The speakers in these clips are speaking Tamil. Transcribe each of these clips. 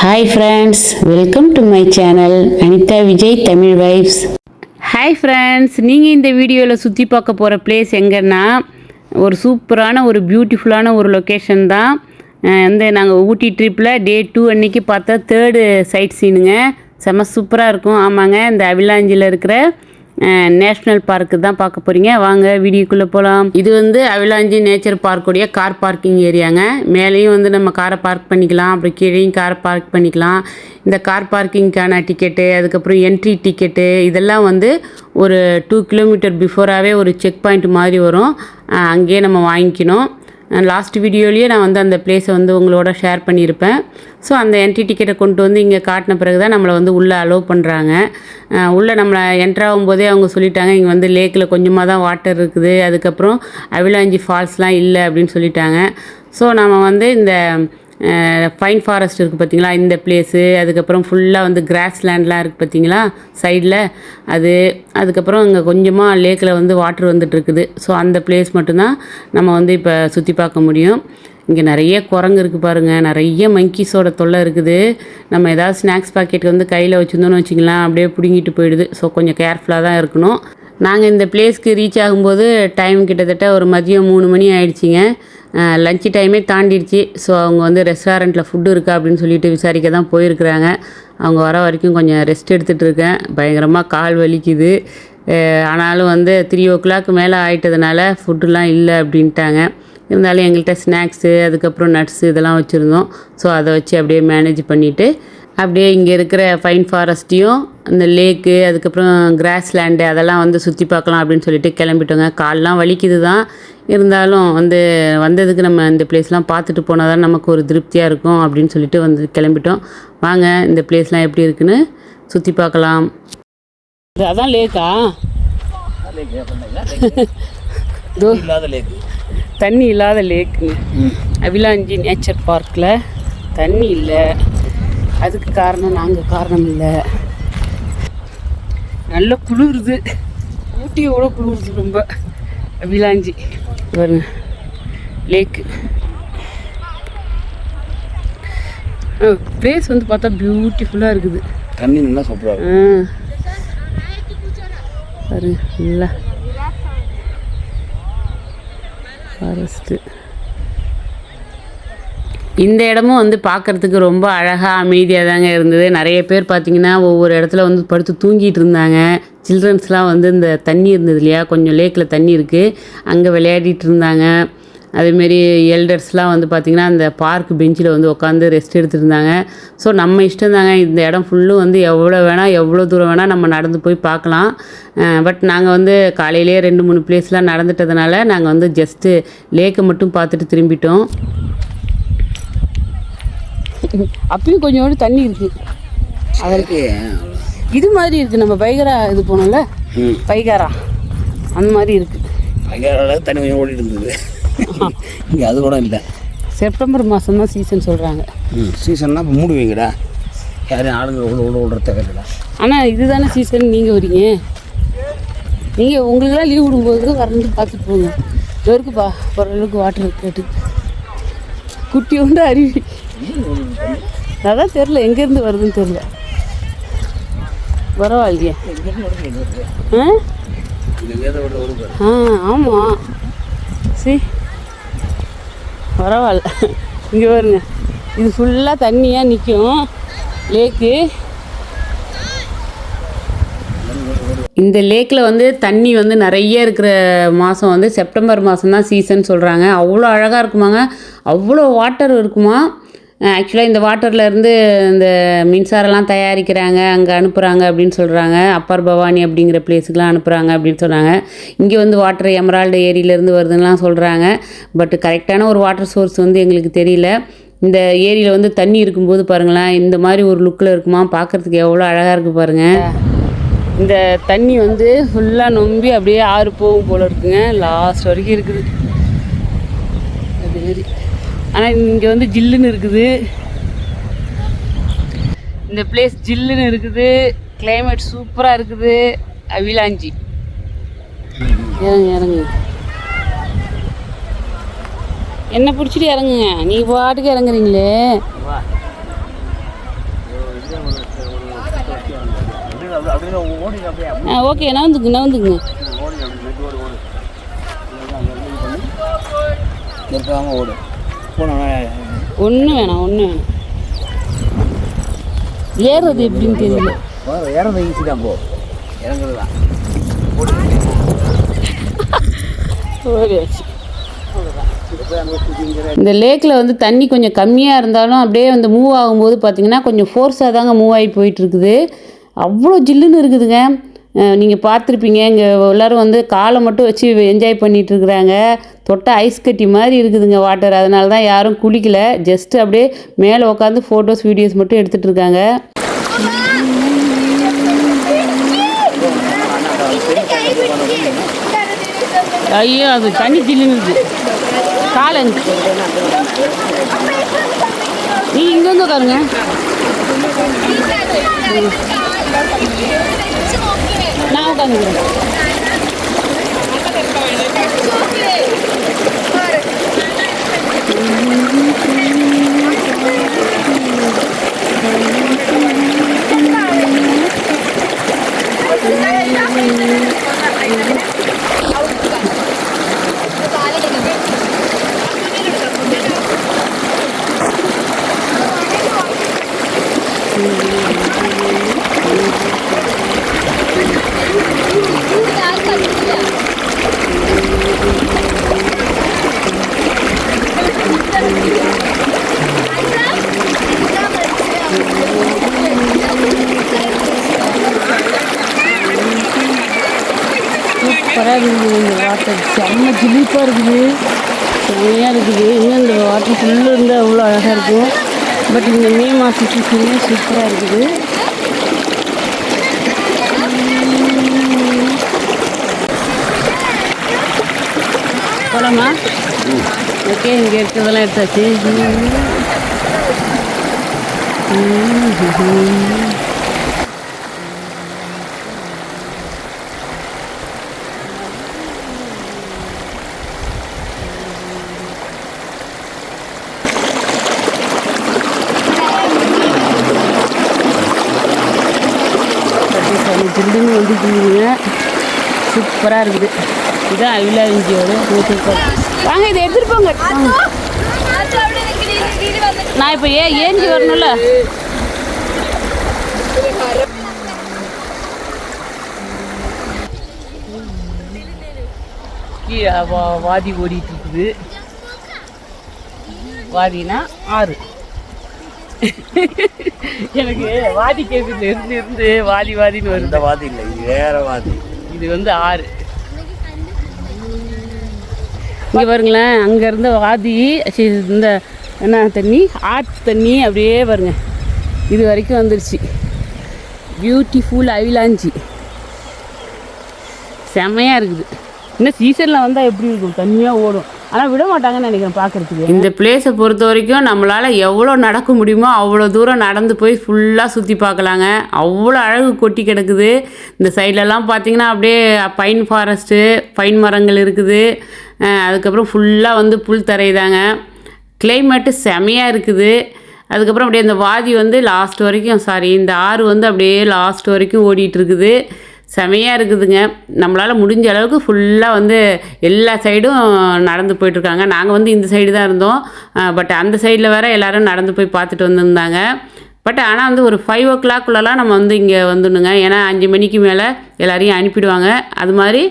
Hi friends welcome to my channel Anitha Vijay Tamil vibes hi friends நீங்கள் இந்த வீடியோவில் சுற்றி பார்க்க போகிற பிளேஸ் எங்கன்னா ஒரு சூப்பரான ஒரு பியூட்டிஃபுல்லான ஒரு லொக்கேஷன் தான். வந்து நாங்கள் ஊட்டி ட்ரிப்பில் டே டூ அன்னைக்கு பார்த்தா தேர்டு சைட் சீனுங்க செம்ம சூப்பராக இருக்கும். ஆமாங்க இந்த அவிலாஞ்சியில் இருக்கிற நேஷ்னல் பார்க்கு தான் பார்க்க போகிறீங்க வாங்க வீடியோக்குள்ளே போகலாம் இது வந்து அவிலாஞ்சி நேச்சர் பார்க்குடைய கார் பார்க்கிங் ஏரியாங்க. மேலேயும் வந்து நம்ம காரை பார்க் பண்ணிக்கலாம். அப்புறம் கீழேயும் காரை பார்க் பண்ணிக்கலாம். இந்த கார் பார்க்கிங்க்கான டிக்கெட்டு அதுக்கப்புறம் என்ட்ரி டிக்கெட்டு இதெல்லாம் வந்து ஒரு டூ கிலோமீட்டர் பிஃபோராகவே ஒரு செக் பாயிண்ட் மாதிரி வரும். அங்கேயே நம்ம வாங்கிக்கணும். லாஸ்ட் வீடியோலேயே நான் வந்து அந்த பிளேஸை வந்து உங்களோட ஷேர் பண்ணியிருப்பேன். ஸோ அந்த என்ட்ரி டிக்கெட்டை கொண்டு வந்து இங்கே காட்டின பிறகு தான் நம்மளை வந்து உள்ளே அலோவ் பண்ணுறாங்க உள்ளே நம்மளை என்ட்ராகும் போதே அவங்க சொல்லிட்டாங்க இங்கே வந்து லேக்கில் கொஞ்சமாக தான் வாட்டர் இருக்குது. அதுக்கப்புறம் அவிலாஞ்சி ஃபால்ஸ்லாம் இல்லை அப்படின்னு சொல்லிட்டாங்க. ஸோ நம்ம வந்து இந்த ஃபைன் ஃபாரஸ்ட் இருக்குது பார்த்தீங்களா இந்த பிளேஸு அதுக்கப்புறம் ஃபுல்லாக வந்து கிராஸ் லேண்ட்லாம் இருக்குது பார்த்தீங்களா சைடில் அது அதுக்கப்புறம் இங்கே கொஞ்சமாக லேக்கில் வந்து வாட்ரு வந்துட்டுருக்குது ஸோ அந்த பிளேஸ் மட்டும்தான் நம்ம வந்து இப்போ சுற்றி பார்க்க முடியும். இங்கே நிறைய குரங்கு இருக்குது பாருங்கள் நிறைய மங்கீஸோட தொல்லை இருக்குது. நம்ம ஏதாவது ஸ்நாக்ஸ் பாக்கெட் வந்து கையில் வச்சுருந்தோன்னு வச்சுக்கலாம். அப்படியே பிடுங்கிட்டு போயிடுது. ஸோ கொஞ்சம் கேர்ஃபுல்லாக தான் இருக்கணும். நாங்கள் இந்த பிளேஸ்க்கு ரீச் ஆகும்போது டைம் கிட்டத்தட்ட ஒரு மதியம் மூணு மணி ஆயிடுச்சிங்க. லஞ்ச் டைமே தாண்டிடுச்சு. ஸோ அவங்க வந்து ரெஸ்டாரண்ட்டில் ஃபுட்டு இருக்கா அப்படின்னு சொல்லிட்டு விசாரிக்க தான் போயிருக்கிறாங்க. அவங்க வர வரைக்கும் கொஞ்சம் ரெஸ்ட் எடுத்துகிட்டு இருக்கேன். பயங்கரமாக கால் வலிக்குது. ஆனாலும் வந்து த்ரீ ஓ கிளாக் மேலே ஆயிட்டதுனால ஃபுட்டுலாம் இல்லை அப்படின்ட்டாங்க. இருந்தாலும் எங்கள்கிட்ட ஸ்நாக்ஸு அதுக்கப்புறம் நட்ஸு இதெல்லாம் வச்சுருந்தோம். ஸோ அதை வச்சு அப்படியே மேனேஜ் பண்ணிவிட்டு அப்படியே இங்கே இருக்கிற ஃபைன் ஃபாரஸ்ட்டையும் அந்த லேக்கு அதுக்கப்புறம் கிராஸ் லேண்டு அதெல்லாம் வந்து சுற்றி பார்க்கலாம் அப்படின்னு சொல்லிட்டு கிளம்பிட்டோங்க. கால்லாம் வலிக்குது தான் இருந்தாலும் வந்து வந்ததுக்கு நம்ம இந்த பிளேஸ்லாம் பார்த்துட்டு போனால் தான் நமக்கு ஒரு திருப்தியாக இருக்கும் அப்படின்னு சொல்லிட்டு வந்து கிளம்பிட்டோம். வாங்க இந்த பிளேஸ்லாம் எப்படி இருக்குன்னு சுற்றி பார்க்கலாம். அதான் லேக்கா? இல்லாத லேக்கு தண்ணி இல்லாத லேக்குங்க. அவிலாஞ்சி நேச்சர் பார்க்கில் தண்ணி இல்லை. அதுக்கு காரணம் நாங்கள் காரணம் இல்லை. நல்ல குளிருது. ஊட்டியோட குளிருது ரொம்ப. அவிலாஞ்சி பாருங்க. லேக்கு பிளேஸ் வந்து பார்த்தா பியூட்டிஃபுல்லாக இருக்குது. தண்ணி நல்லா சூப்பராக பாருங்க நல்லா. ஃபாரஸ்ட்டு இந்த இடமும் வந்து பார்க்குறதுக்கு ரொம்ப அழகாக அமைதியாக தாங்க இருந்தது. நிறைய பேர் பார்த்தீங்கன்னா ஒவ்வொரு இடத்துல வந்து படுத்து தூங்கிட்டு இருந்தாங்க. சில்ட்ரன்ஸ்லாம் வந்து இந்த தண்ணி இருந்தது இல்லையா? கொஞ்சம் லேக்கில் தண்ணி இருக்குது அங்கே விளையாடிட்டு இருந்தாங்க. அதேமாரி எல்டர்ஸ்லாம் வந்து பார்த்திங்கன்னா அந்த பார்க் பெஞ்சில் வந்து உட்காந்து ரெஸ்ட் எடுத்துருந்தாங்க ஸோ நம்ம இஷ்டம் தாங்க. இந்த இடம் ஃபுல்லும் வந்து எவ்வளோ வேணால் எவ்வளோ தூரம் வேணால் நம்ம நடந்து போய் பார்க்கலாம். பட் நாங்கள் வந்து காலையிலேயே ரெண்டு மூணு பிளேஸ்லாம் நடந்துட்டதுனால நாங்கள் வந்து ஜஸ்ட்டு லேக்கை மட்டும் பார்த்துட்டு திரும்பிட்டோம். அப்பயும் கொஞ்சோண்டு தண்ணி இருக்குது அதற்கு இது மாதிரி இருக்குது நம்ம பைகரா இது போனோம்ல? பைகாரா. அந்த மாதிரி இருக்குது பயங்கர தண்ணி கொஞ்சம் ஓடிட்டு இருந்தது. இங்கே அது கூட இல்லை. செப்டம்பர் மாதம் தான் சீசன் சொல்கிறாங்க ம். சீசன்னா இப்போ மூடுவீங்கடா. யாரும் ஆளுங்க உள்ள உள்ள விடுற தேவையில்லடா. ஆனால் இதுதானே சீசன் நீங்கள் வரீங்க? நீங்கள் உங்களுக்கெல்லாம் லீவ் விடும்போது வரந்து பார்த்துட்டு போங்க. இருக்குப்பா ஓரளவுக்கு வாட்டர் கேட்டு குட்டி உண்டு அருவி. அதான் தெரில எங்கேருந்து வருதுன்னு தெரில பரவாயில்லையே. ஆ? ஆ ஆமாம் சி. பரவாயில்ல. இங்கே பாருங்க. இது ஃபுல்லாக தண்ணியாக நிற்கும் லேக்கு. இந்த லேக்கில் வந்து தண்ணி வந்து நிறைய இருக்கிற மாதம் வந்து செப்டம்பர் மாதம் தான் சீசன் சொல்கிறாங்க அவ்வளோ அழகாக இருக்குமாங்க. அவ்வளோ வாட்டர் இருக்குமா. ஆக்சுவலாக இந்த வாட்டர்லேருந்து இந்த மின்சாரம்லாம் தயாரிக்கிறாங்க அங்கே அனுப்புகிறாங்க அப்படின்னு சொல்கிறாங்க அப்பர் பவானி அப்படிங்கிற பிளேஸுக்கெலாம் அனுப்புகிறாங்க அப்படின்னு சொன்னாங்க. இங்கே வந்து வாட்டர் எமரால்டு ஏரியிலேருந்து வருதுன்னெலாம் சொல்கிறாங்க பட் கரெக்டான ஒரு வாட்டர் சோர்ஸ் வந்து எங்களுக்கு தெரியல. இந்த ஏரியில் வந்து தண்ணி இருக்கும்போது பாருங்களேன் இந்த மாதிரி ஒரு லுக்கில் இருக்குமா? பார்க்குறதுக்கு எவ்வளோ அழகாக இருக்குது பாருங்கள் இந்த தண்ணி வந்து ஃபுல்லாக நொம்பி அப்படியே ஆறு போகும் போல் இருக்குங்க. லாஸ்ட் வரைக்கும் இருக்குது. அது மாதிரி. ஆனால் இங்கே வந்து ஜில்லுன்னு இருக்குது. இந்த பிளேஸ் ஜில்லுன்னு இருக்குது. கிளைமேட் சூப்பராக இருக்குது. அவிலாஞ்சி. இறங்க இறங்கு. என்ன பிடிச்சிட்டு இறங்குங்க. நீ பாட்டுக்கு இறங்குறீங்களே. ஆ ஓகே நவந்துங்க நவந்துங்க ஓடு. போனோம் ஒன்றும் வேணாம் ஒன்றும் வேணாம். ஏறுறது எப்படின்னு தெரியல. இறந்த ஈஸி தான் போ. இறங்குறது தான் ஓடியாச்சு இந்த லேக்கில் வந்து தண்ணி கொஞ்சம் கம்மியாக இருந்தாலும் அப்படியே வந்து மூவ் ஆகும்போது பார்த்தீங்கன்னா கொஞ்சம் ஃபோர்ஸாக தாங்க மூவ் ஆகி போயிட்டுருக்குது அவ்வளோ ஜில்லுன்னு இருக்குதுங்க. நீங்கள் பார்த்துருப்பீங்க. இங்கே எல்லோரும் வந்து காலை மட்டும் வச்சு என்ஜாய் பண்ணிகிட்டு இருக்கிறாங்க. தொட்ட ஐஸ் கட்டி மாதிரி இருக்குதுங்க வாட்டர் அதனால தான் யாரும் குளிக்கல. ஜஸ்ட்டு அப்படியே மேலே உட்காந்து ஃபோட்டோஸ் வீடியோஸ் மட்டும் எடுத்துகிட்டு இருக்காங்க. ஐயோ அது தண்ணி ஜில்லுன்னு காலங்க காலை நீ இங்கே வந்து உட்காருங்க நான் உட்காந்துக்கிறேன் சூப்பராக இருக்குது இந்த வாட்டர் செம்ம ஜிலிப்பாக இருக்குது. செம்மையாக இருக்குது. இன்னும் இந்த வாட்டர் ஃபுல்லு இருந்தால் அவ்வளோ அழகாக இருக்கும். பட் இந்த மே மாதம் சீசன்லேயும் சூப்பராக இருக்குது. போலாமா? ஓகே இங்கே இருக்கிறதெல்லாம் எடுத்தாச்சு அப்படி செம்ம ஜில்லுன்னு வந்துருக்குதுங்க சூப்பராக இருக்குது. இதுதான் அவிலா இஞ்சியோட சூப்பர் வாங்க இதை எடுத்துகிட்டு போங்க. வாங்க. நான் இப்போ ஏ ஏஞ்சி வரணும்ல? கீழே வா- வாதி ஓடிட்டு இருக்குது. வாதினா ஆறு. எனக்கு வாதி கேட்குது இருந்து இருந்து வாதி வாதின்னு வருது. வாதி இல்லை இது வேற வாதி. இது வந்து ஆறு. இங்கே பாருங்களேன் அங்கேருந்து வாதி இந்த என்ன தண்ணி? ஆற்று தண்ணி அப்படியே பாருங்க. இது வரைக்கும் வந்துருச்சு. பியூட்டிஃபுல் அவிலாஞ்சி செம்மையாக இருக்குது. இன்னும் சீசனில் வந்தால் எப்படி இருக்கும்? தண்ணியாக ஓடும். ஆனால் விட மாட்டாங்கன்னு நினைக்கிறேன் பார்க்குறதுக்கு இந்த பிளேஸை பொறுத்த வரைக்கும் நம்மளால் எவ்வளோ நடக்க முடியுமோ அவ்வளோ தூரம் நடந்து போய் ஃபுல்லாக சுற்றி பார்க்கலாங்க. அவ்வளோ அழகு கொட்டி கிடக்குது. இந்த சைட்லலாம் பார்த்தீங்கன்னா அப்படியே பைன் ஃபாரஸ்ட்டு பைன் மரங்கள் இருக்குது. அதுக்கப்புறம் ஃபுல்லாக வந்து புல் தரையுதாங்க கிளைமேட்டு செமையாக இருக்குது. அதுக்கப்புறம் அப்படியே இந்த வாதி வந்து லாஸ்ட் வரைக்கும் சாரி இந்த ஆறு வந்து அப்படியே லாஸ்ட் வரைக்கும் ஓடிட்டு இருக்குது. செமையாக இருக்குதுங்க. நம்மளால் முடிஞ்ச அளவுக்கு ஃபுல்லாக வந்து எல்லா சைடும் நடந்து போயிட்டுருக்காங்க. நாங்கள் வந்து இந்த சைடு தான் இருந்தோம். பட் அந்த சைடில் வேற எல்லோரும் நடந்து போய் பார்த்துட்டு வந்திருந்தாங்க. பட் ஆனால் வந்து ஒரு ஃபைவ் ஓ கிளாக்குள்ளலாம் நம்ம வந்து இங்கே வந்துடணுங்க. ஏன்னா அஞ்சு மணிக்கு மேலே எல்லாரையும் அனுப்பிடுவாங்க. அது மாதிரி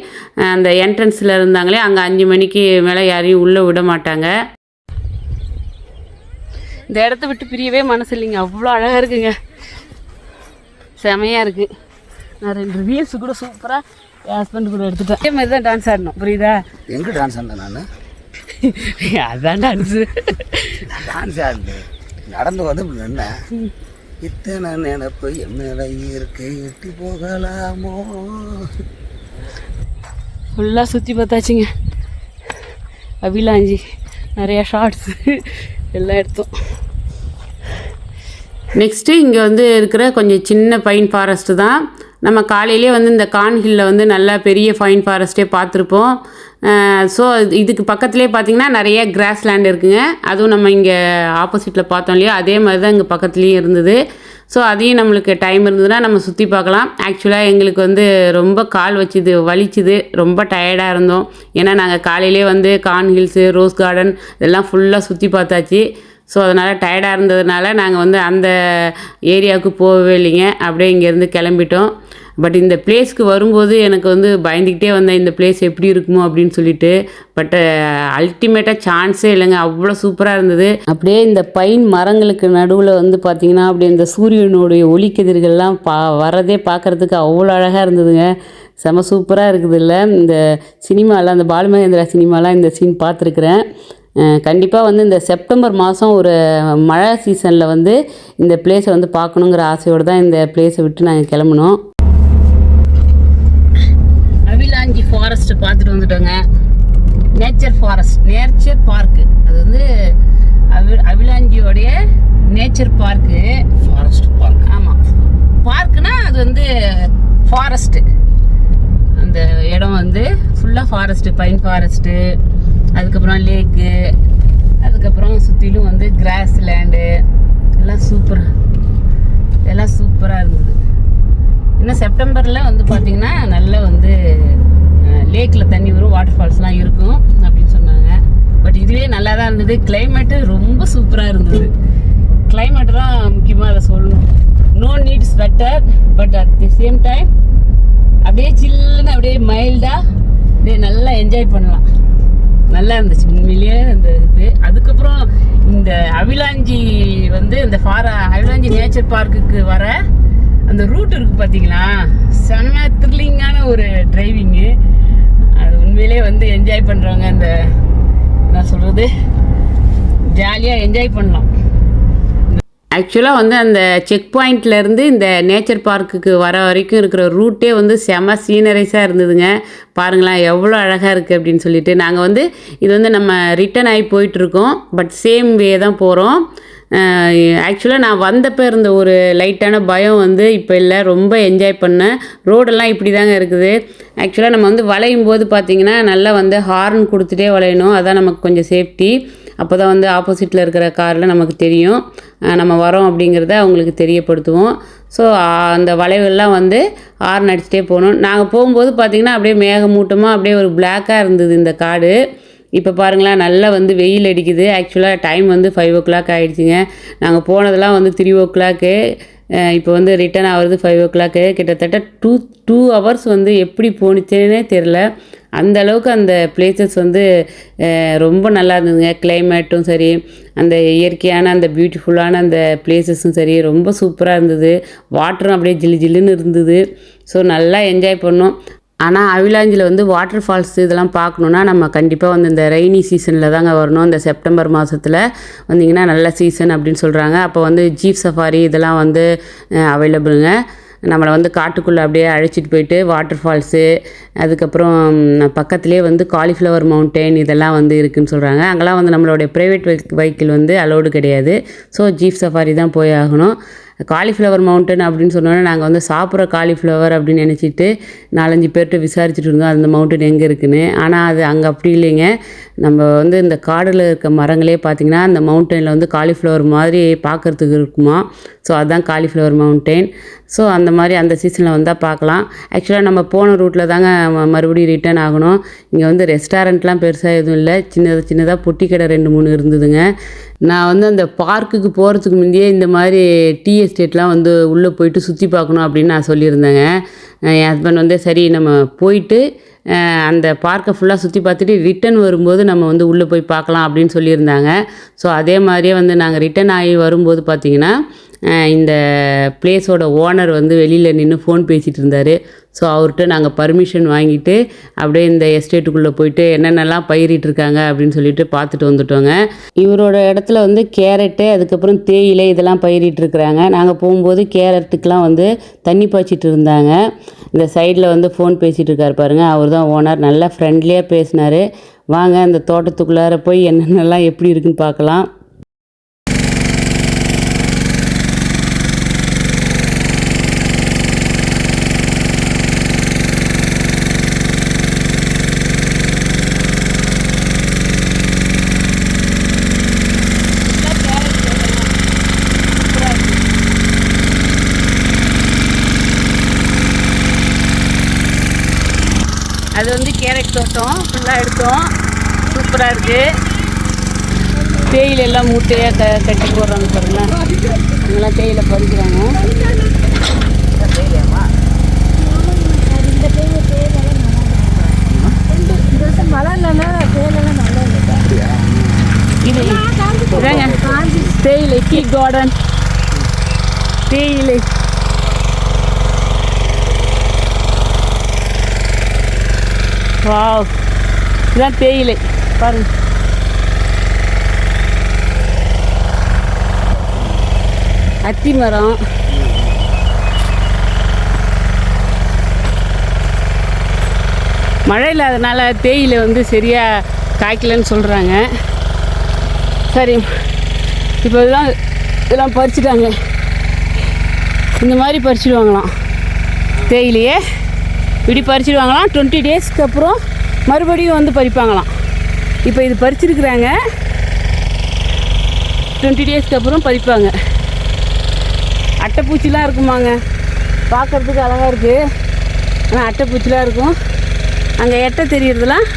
அந்த என்ட்ரன்ஸில் இருந்தாங்களே அங்கே அஞ்சு மணிக்கு மேலே யாரையும் உள்ளே விட மாட்டாங்க. இந்த இடத்த விட்டு பிரியவே மனசு இல்லைங்க. அவ்வளோ அழகாக இருக்குங்க. செமையாக இருக்குது நான் ரெண்டு ரீல்ஸ் கூட சூப்பராக என் ஹஸ்பண்ட் கூட எடுத்துட்டேன். அதே மாதிரி தான் டான்ஸ் ஆடணும் புரியுதா? எங்கே டான்ஸ் ஆனேன் நான்? அதான் டான்ஸு டான்ஸ் ஆடுது நடந்து வந்து நின்னேன். இத்தனை நினப்பு என் மேலே இருக்கு எட்டி போகலாமோ? ஃபுல்லாக சுற்றி பார்த்தாச்சுங்க. அபிலாஞ்சி நிறையா ஷார்ட்ஸு எல்லாம் எடுத்தோம். நெக்ஸ்ட்டு இங்கே வந்து இருக்கிற கொஞ்சம் சின்ன பைன் ஃபாரஸ்ட்டு தான். நம்ம காலையிலே வந்து இந்த கான் ஹில்லில் வந்து நல்லா பெரிய ஃபைன் ஃபாரஸ்ட்டே பார்த்துருப்போம். ஸோ இதுக்கு பக்கத்துலேயே பார்த்தீங்கன்னா நிறைய கிராஸ் லேண்ட் இருக்குங்க. அதுவும் நம்ம இங்கே ஆப்போசிட்டில் பார்த்தோம் இல்லையா? அதே மாதிரி தான் இங்கே பக்கத்துலேயும் இருந்தது. ஸோ அதையும் நம்மளுக்கு டைம் இருந்ததுன்னா நம்ம சுற்றி பார்க்கலாம். ஆக்சுவலாக எங்களுக்கு வந்து ரொம்ப கால் வச்சுது வலிச்சுது. ரொம்ப டயர்டாக இருந்தோம். ஏன்னா நாங்கள் காலையிலே வந்து கார்ன் ஹில்ஸு ரோஸ் கார்டன் இதெல்லாம் ஃபுல்லாக சுற்றி பார்த்தாச்சு. ஸோ அதனால் டயர்டாக இருந்ததுனால நாங்கள் வந்து அந்த ஏரியாவுக்கு போகவே இல்லைங்க. அப்படியே இங்கேருந்து கிளம்பிட்டோம். பட் இந்த பிளேஸ்க்கு வரும்போது எனக்கு வந்து பயந்துக்கிட்டே வந்தேன் இந்த பிளேஸ் எப்படி இருக்குமோ அப்படின்னு சொல்லிட்டு. பட் அல்டிமேட்டாக சான்ஸே இல்லைங்க. அவ்வளோ சூப்பராக இருந்தது. அப்படியே இந்த பைன் மரங்களுக்கு நடுவில் வந்து பார்த்திங்கன்னா அப்படியே இந்த சூரியனுடைய ஒளிக்கதிர்கள்லாம் பா வரதே பார்க்குறதுக்கு அவ்வளோ அழகாக இருந்ததுங்க. செம சூப்பராக இருக்குது இல்லை இந்த சினிமாவில் அந்த பாலுமகேந்திரா சினிமாலாம் இந்த சீன் பார்த்துருக்குறேன். கண்டிப்பாக வந்து இந்த செப்டம்பர் மாதம் ஒரு மழை சீசனில் வந்து இந்த பிளேஸை வந்து பார்க்கணுங்கிற ஆசையோடு தான் இந்த பிளேஸை விட்டு நாங்கள் கிளம்புனோம். அவிலாஞ்சி ஃபாரஸ்ட் பார்த்துட்டு வந்துட்டோங்க. நேச்சர் ஃபாரஸ்ட் நேச்சர் பார்க்கு அது வந்து அவி அவிலாஞ்சியோடைய நேச்சர் பார்க்கு ஃபாரஸ்ட் பார்க் ஆமாம் பார்க்குனா அது வந்து ஃபாரஸ்ட்டு அந்த இடம் வந்து ஃபுல்லாக ஃபாரஸ்ட்டு பைன் ஃபாரஸ்ட்டு அதுக்கப்புறம் லேக்கு அதுக்கப்புறம் சுற்றிலும் வந்து கிராஸ் லேண்டு எல்லாம் சூப்பராக எல்லாம் சூப்பராக இருந்தது. இன்னும் செப்டம்பரில் வந்து பார்த்திங்கன்னா நல்லா வந்து லேக்கில் தண்ணி வரும் வாட்டர் ஃபால்ஸ்லாம் இருக்கும் அப்படின்னு சொன்னாங்க. பட் இதுவே நல்லா தான் இருந்தது. கிளைமேட்டு ரொம்ப சூப்பராக இருந்தது. கிளைமேட் தான் முக்கியமாக அதை சொல்லணும். No need sweater but at the same time அப்படியே சில்லுன்னு அப்படியே மைல்டாக அப்படியே நல்லா என்ஜாய் பண்ணலாம். நல்லா இருந்துச்சு. உண்மையிலேயே அந்த இது. அதுக்கப்புறம் இந்த அவிலாஞ்சி வந்து இந்த ஃபார அவிலாஞ்சி நேச்சர் பார்க்குக்கு வர அந்த ரூட் இருக்கு பார்த்தீங்களா செம்ம த்ரில்லிங்கான ஒரு டிரைவிங்கு அது உண்மையிலே வந்து என்ஜாய் பண்ணுறவங்க அந்த என்ன சொல்கிறது ஜாலியாக என்ஜாய் பண்ணலாம். ஆக்சுவலாக வந்து அந்த செக் பாயிண்ட்லேருந்து இந்த நேச்சர் பார்க்குக்கு வர வரைக்கும் இருக்கிற ரூட்டே வந்து செம சீனரைஸாக இருந்ததுங்க. பாருங்களேன் எவ்வளோ அழகாக இருக்குது அப்படின்னு சொல்லிட்டு. நாங்கள் வந்து இது வந்து நம்ம ரிட்டர்ன் ஆகி போயிட்டுருக்கோம். பட் சேம் வே தான் போகிறோம் ஆக்சுவலாக நான் வந்தப்போ இருந்த ஒரு லைட்டான பயம் வந்து இப்போ இல்லை. ரொம்ப என்ஜாய் பண்ணேன். ரோடெல்லாம் இப்படி தாங்க இருக்குது. ஆக்சுவலாக நம்ம வந்து வளையும் போது பார்த்திங்கன்னா நல்லா வந்து ஹார்ன் கொடுத்துட்டே வளையணும். அதான் நமக்கு கொஞ்சம் சேஃப்டி அப்போ தான் வந்து ஆப்போசிட்டில் இருக்கிற காரில் நமக்கு தெரியும். நம்ம வரோம் அப்படிங்கிறத அவங்களுக்கு தெரியப்படுத்துவோம். ஸோ அந்த வளைவுகள்லாம் வந்து ஹார்ன் அடிச்சுட்டே போகணும். நாங்கள் போகும்போது பார்த்திங்கன்னா அப்படியே மேகமூட்டமாக அப்படியே ஒரு பிளாக்காக இருந்தது இந்த காடு. இப்போ பாருங்களேன் நல்லா வந்து வெயில் அடிக்குது. ஆக்சுவலாக டைம் வந்து ஃபைவ் ஓ கிளாக் ஆகிடுச்சிங்க நாங்கள் போனதெல்லாம் வந்து த்ரீ ஓ கிளாக்கு இப்போ வந்து ரிட்டர்ன் ஆகிறது ஃபைவ் ஓ கிளாக்கு கிட்டத்தட்ட டூ டூ ஹவர்ஸ் வந்து எப்படி போணுச்சுன்னே தெரில அந்த அளவுக்கு அந்த பிளேசஸ் வந்து ரொம்ப நல்லா இருந்ததுங்க. கிளைமேட்டும் சரி அந்த இயற்கையான அந்த பியூட்டிஃபுல்லான அந்த பிளேசஸும் சரி ரொம்ப சூப்பராக இருந்தது. வாட்டரும் அப்படியே ஜில்லு ஜில்லுன்னு இருந்தது. ஸோ நல்லா என்ஜாய் பண்ணோம். ஆனால் அவிலாஞ்சில் வந்து வாட்டர் ஃபால்ஸ் இதெல்லாம் பார்க்கணுன்னா நம்ம கண்டிப்பாக வந்து இந்த ரெய்னி சீசனில் தாங்க வரணும். இந்த செப்டம்பர் மாதத்தில் வந்தீங்கன்னா நல்ல சீசன் அப்படின்னு சொல்கிறாங்க அப்போ வந்து ஜீப் சஃபாரி இதெல்லாம் வந்து அவைலபிளுங்க நம்மளை வந்து காட்டுக்குள்ளே அப்படியே அழைச்சிட்டு போயிட்டு வாட்டர் ஃபால்ஸு அதுக்கப்புறம் பக்கத்துலேயே வந்து காலிஃப்ளவர் மவுண்டெயின் இதெல்லாம் வந்து இருக்குன்னு சொல்கிறாங்க அங்கெல்லாம் வந்து நம்மளுடைய ப்ரைவேட் வெஹிக்கிள் வந்து அலோடு கிடையாது. ஸோ ஜீப் சஃபாரி தான் போய் ஆகணும். காலிஃப்ளவர் மவுண்டன் அப்படின்னு சொன்னோன்னே நாங்கள் வந்து சாப்பிட்ற காலிஃப்ளவர் அப்படின்னு நினச்சிட்டு நாலஞ்சு பேர்கிட்ட விசாரிச்சுட்டு இருந்தோம் அந்த மவுண்டன் எங்கே இருக்குன்னு. ஆனால் அது அங்கே அப்படி இல்லைங்க. நம்ம வந்து இந்த காடில் இருக்க மரங்களே பார்த்திங்கன்னா அந்த மவுண்டனில் வந்து காலிஃப்ளவர் மாதிரி பார்க்குறதுக்கு இருக்குமா? ஸோ அதுதான் காலிஃப்ளவர் மவுண்டெயின் ஸோ அந்த மாதிரி அந்த சீசனில் வந்தால் பார்க்கலாம் ஆக்சுவலாக நம்ம போன ரூட்டில் தாங்க ம- மறுபடியும் ரிட்டர்ன் ஆகணும். இங்கே வந்து ரெஸ்டாரண்ட்லாம் பெருசாக எதுவும் இல்லை. சின்னதாக சின்னதாக பொட்டி கடை ரெண்டு மூணு இருந்ததுங்க. நான் வந்து அந்த பார்க்குக்கு போகிறதுக்கு முந்தையே இந்த மாதிரி டீ எஸ்டேட்லாம் வந்து உள்ளே போயிட்டு சுற்றி பார்க்கணும் அப்படின்னு நான் சொல்லியிருந்தேங்க. என் ஹஸ்பண்ட் வந்து சரி நம்ம போயிட்டு அந்த பார்க்கை ஃபுல்லாக சுற்றி பார்த்துட்டு ரிட்டன் வரும்போது நம்ம வந்து உள்ளே போய் பார்க்கலாம் அப்படின்னு சொல்லியிருந்தாங்க. ஸோ அதே மாதிரியே வந்து நாங்கள் ரிட்டன் ஆகி வரும்போது பார்த்திங்கன்னா இந்த பிளேஸோட ஓனர் வந்து வெளியில் நின்று ஃபோன் பேசிகிட்டு இருந்தார். ஸோ அவர்கிட்ட நாங்கள் பர்மிஷன் வாங்கிட்டு அப்படியே இந்த எஸ்டேட்டுக்குள்ளே போயிட்டு என்னென்னலாம் பயிரிட்டு இருக்காங்க அப்படின்னு சொல்லிட்டு பார்த்துட்டு வந்துட்டோங்க. இவரோட இடத்துல வந்து கேரட்டு அதுக்கப்புறம் தேயிலை இதெல்லாம் பயிரிட்டு இருக்கிறாங்க. நாங்கள் போகும்போது கேரட்டுக்கெலாம் வந்து தண்ணி பாய்ச்சிட்டு இருந்தாங்க. இந்த சைடில் வந்து ஃபோன் பேசிகிட்டு இருக்காரு பாருங்கள் அவர் தான் ஓனர் நல்லா ஃப்ரெண்ட்லியாக பேசினார். வாங்க அந்த தோட்டத்துக்குள்ளார போய் என்னென்னலாம் எப்படி இருக்குன்னு பார்க்கலாம். அது வந்து கேரட் தோட்டம். ஃபுல்லாக எடுத்தோம். சூப்பராக இருக்குது தேயிலை எல்லாம் மூட்டையாக க கட்டி போடுறாங்க பாருங்களேன் அதெல்லாம் தேயிலை பறிக்கிறாங்க. இந்த நல்லா இந்த தேயிலை டீ கார்டன் தேயிலை வாவ் இதுதான் தேயிலை பாருங்க அத்தி மரம் மழை இல்லாதனால தேயிலை வந்து சரியாக காய்க்கலன்னு சொல்கிறாங்க சரி. இப்போ இதெல்லாம் இதெல்லாம் பறிச்சுட்டாங்க இந்த மாதிரி பறிச்சிடுவாங்களாம். தேயிலையே? இப்படி பறிச்சிடுவாங்களாம். டுவெண்ட்டி டேஸ்க்கு அப்புறம் மறுபடியும் வந்து பறிப்பாங்களாம். இப்போ இது பறிச்சிருக்கிறாங்க. டுவெண்ட்டி டேஸ்க்கு அப்புறம் பறிப்பாங்க. அட்டைப்பூச்சிலாம் இருக்குமாங்க. பார்க்குறதுக்கு அழகாக இருக்குது ஆனால் அட்டைப்பூச்சிலாம் இருக்கும். அங்கே எட்டை தெரியறதுலாம்.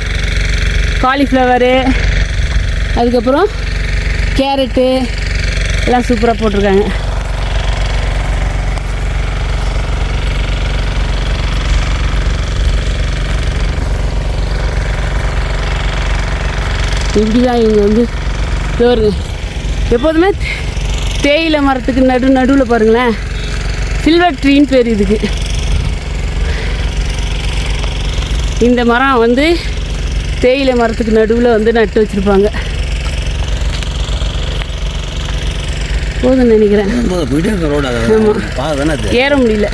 காலிஃப்ளவரு அதுக்கப்புறம் கேரட்டு எல்லாம் சூப்பராக போட்டிருக்காங்க. இப்படி தான் இவங்க வந்து பாருங்க எப்போதுமே தேயிலை மரத்துக்கு நடு நடுவில் பாருங்களேன். சில்வர் ட்ரீன்னு பேர் இதுக்கு. இந்த மரம் வந்து தேயிலை மரத்துக்கு நடுவில் வந்து நட்டு வச்சுருப்பாங்க. போதும்னு நினைக்கிறேன். அது? ஏற முடியல.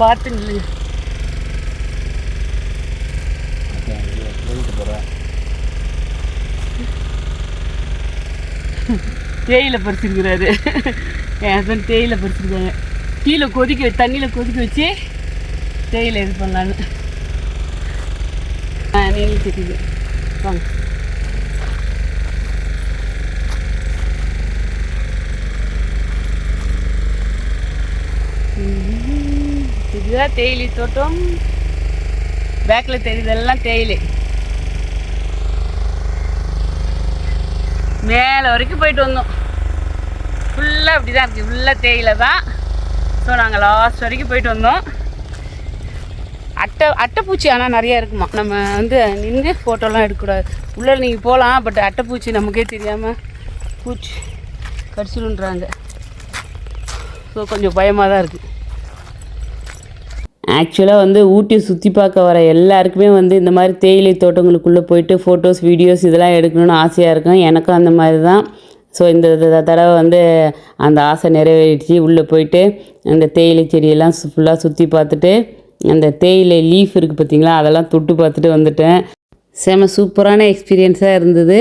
பார்த்து நில்லுங்க தேயிலை பறிச்சிருக்கிறாரு. என் ஹஸ்பண்ட் தேயிலை பறிச்சிருக்காங்க கீழே கொதிக்க தண்ணியில் கொதிக்க வச்சு தேயிலை இது பண்ணலான்னு. ஆ நீங்களும் தெரியுது வாங்க. இதுதான் தேயிலை தோட்டம். பேக்கில் தெரியுதெல்லாம் தேயிலை. மேலே வரைக்கும் போயிட்டு வந்தோம். ஃபுல்லாக அப்படி தான் இருக்குது ஃபுல்லாக தேயிலை தான். ஸோ நாங்கள் லாஸ்ட் வரைக்கும் போயிட்டு வந்தோம். அட்டை அட்டைப்பூச்சி ஆனால் நிறையா இருக்குமா? நம்ம வந்து நின்று ஃபோட்டோலாம் எடுக்கக்கூடாது. உள்ளே நீங்கள் போகலாம் பட் அட்டைப்பூச்சி நமக்கே தெரியாமல் பூச்சி கடிச்சிடுன்றாங்க ஸோ கொஞ்சம் பயமாக தான் இருக்குது ஆக்சுவலாக வந்து ஊட்டி சுற்றி பார்க்க வர எல்லாருக்குமே வந்து இந்த மாதிரி தேயிலை தோட்டங்களுக்குள்ளே போயிட்டு ஃபோட்டோஸ் வீடியோஸ் இதெல்லாம் எடுக்கணும்னு ஆசையாக இருக்கும். எனக்கும் அந்த மாதிரி தான். ஸோ இந்த தடவை வந்து அந்த ஆசை நிறைவேறிடுச்சு. உள்ளே போயிட்டு அந்த தேயிலை செடியெல்லாம் ஃபுல்லாக சுற்றி பார்த்துட்டு அந்த தேயிலை லீஃப் இருக்குது பார்த்தீங்களா அதெல்லாம் தொட்டு பார்த்துட்டு வந்துட்டேன். செம சூப்பரான எக்ஸ்பீரியன்ஸாக இருந்தது.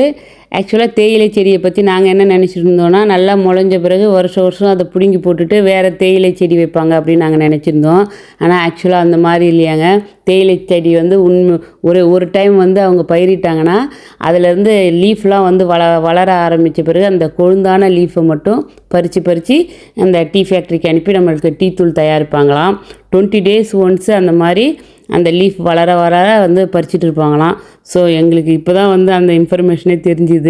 ஆக்சுவலாக தேயிலை செடியை பற்றி நாங்கள் என்ன நினச்சிட்டு இருந்தோம்னா நல்லா முளைஞ்ச பிறகு வருஷம் வருஷம் அதை பிடுங்கி போட்டுட்டு வேறு தேயிலை செடி வைப்பாங்க அப்படின்னு நாங்கள் நினச்சிருந்தோம். ஆனால் ஆக்சுவலாக அந்த மாதிரி இல்லையாங்க. தேயிலை செடி வந்து உண்மை ஒரு ஒரு டைம் வந்து அவங்க பயிரிட்டாங்கன்னா அதுலேருந்து லீஃப்லாம் வந்து வள வளர ஆரம்பித்த பிறகு அந்த கொழுந்தான லீஃபை மட்டும் பறித்து பறித்து அந்த டீ ஃபேக்ட்ரிக்கு அனுப்பி நம்மளுக்கு டீ தூள் தயாரிப்பாங்களாம். டுவெண்ட்டி டேஸ் ஒன்ஸ் அந்த மாதிரி அந்த லீஃப் வளர வளர வந்து பறிச்சிட்டு இருப்பாங்களாம். ஸோ எங்களுக்கு இப்போ தான் வந்து அந்த இன்ஃபர்மேஷனே தெரிஞ்சுது.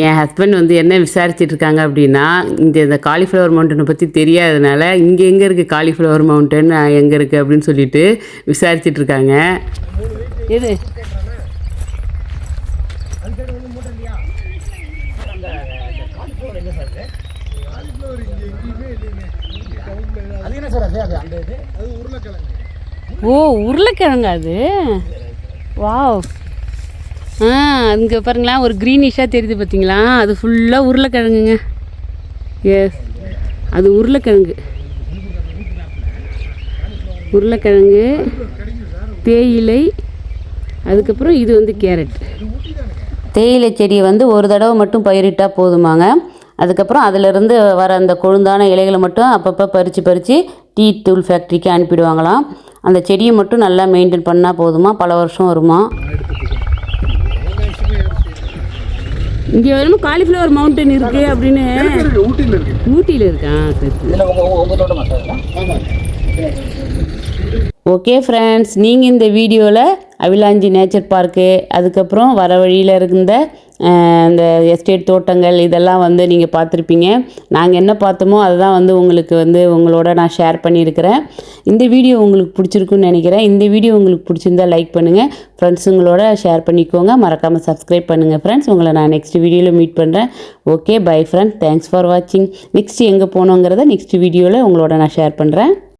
என் ஹஸ்பண்ட் வந்து என்ன விசாரிச்சுட்டு இருக்காங்க அப்படின்னா இந்த இந்த காலிஃப்ளவர் மவுண்டனை பற்றி தெரியாதனால இங்கே எங்கே இருக்குது காலிஃப்ளவர் மவுண்டன் எங்கே இருக்குது அப்படின்னு சொல்லிட்டு விசாரிச்சுட்டு இருக்காங்க. எது? இது ஓ உருளைக்கிழங்கு அது? வாவ். இங்கே பாருங்களா ஒரு க்ரீனிஷாக தெரியுது பார்த்தீங்களா அது ஃபுல்லாக உருளைக்கிழங்குங்க. எஸ் அது உருளைக்கிழங்கு. உருளைக்கிழங்கு தேயிலை அதுக்கப்புறம் இது வந்து கேரட். தேயிலை செடியை வந்து ஒரு தடவை மட்டும் பயிரிட்டால் போதுமாங்க. அதுக்கப்புறம் அதிலிருந்து வர அந்த கொழுந்தான இலைகளை மட்டும் அப்பப்போ பறித்து பறித்து டீ தூள் ஃபேக்ட்ரிக்கு அனுப்பிடுவாங்களாம். அந்த செடியை மட்டும் நல்லா மெயின்டைன் பண்ணால் போதுமா? பல வருஷம் வருமா? இங்கே வெறும் காலிஃப்ளவர் மவுண்டன் இருக்குது அப்படின்னு. ஊட்டியில் இருக்கு? ஊட்டியில் இருக்கா. ஓகே ஃப்ரெண்ட்ஸ் நீங்கள் இந்த வீடியோவில் அவிலாஞ்சி நேச்சர் பார்க்கு அதுக்கப்புறம் வர வழியில் இருந்த இந்த எஸ்டேட் தோட்டங்கள் இதெல்லாம் வந்து நீங்கள் பார்த்துருப்பீங்க. நாங்கள் என்ன பார்த்தோமோ அதுதான் வந்து உங்களுக்கு வந்து உங்களோட நான் ஷேர் பண்ணியிருக்கிறேன். இந்த வீடியோ உங்களுக்கு பிடிச்சிருக்குன்னு நினைக்கிறேன். இந்த வீடியோ உங்களுக்கு பிடிச்சிருந்தா லைக் பண்ணுங்கள் ஃப்ரெண்ட்ஸுங்களோட ஷேர் பண்ணிக்கோங்க. மறக்காமல் சப்ஸ்கிரைப் பண்ணுங்கள் ஃப்ரெண்ட்ஸ் உங்களை நான் நெக்ஸ்ட் வீடியோவில் மீட் பண்ணுறேன் okay bye friends thanks for வாட்சிங் நெக்ஸ்ட் எங்கே போகணுங்கிறத நெக்ஸ்ட் வீடியோவில் உங்களோட நான் ஷேர் பண்ணுறேன்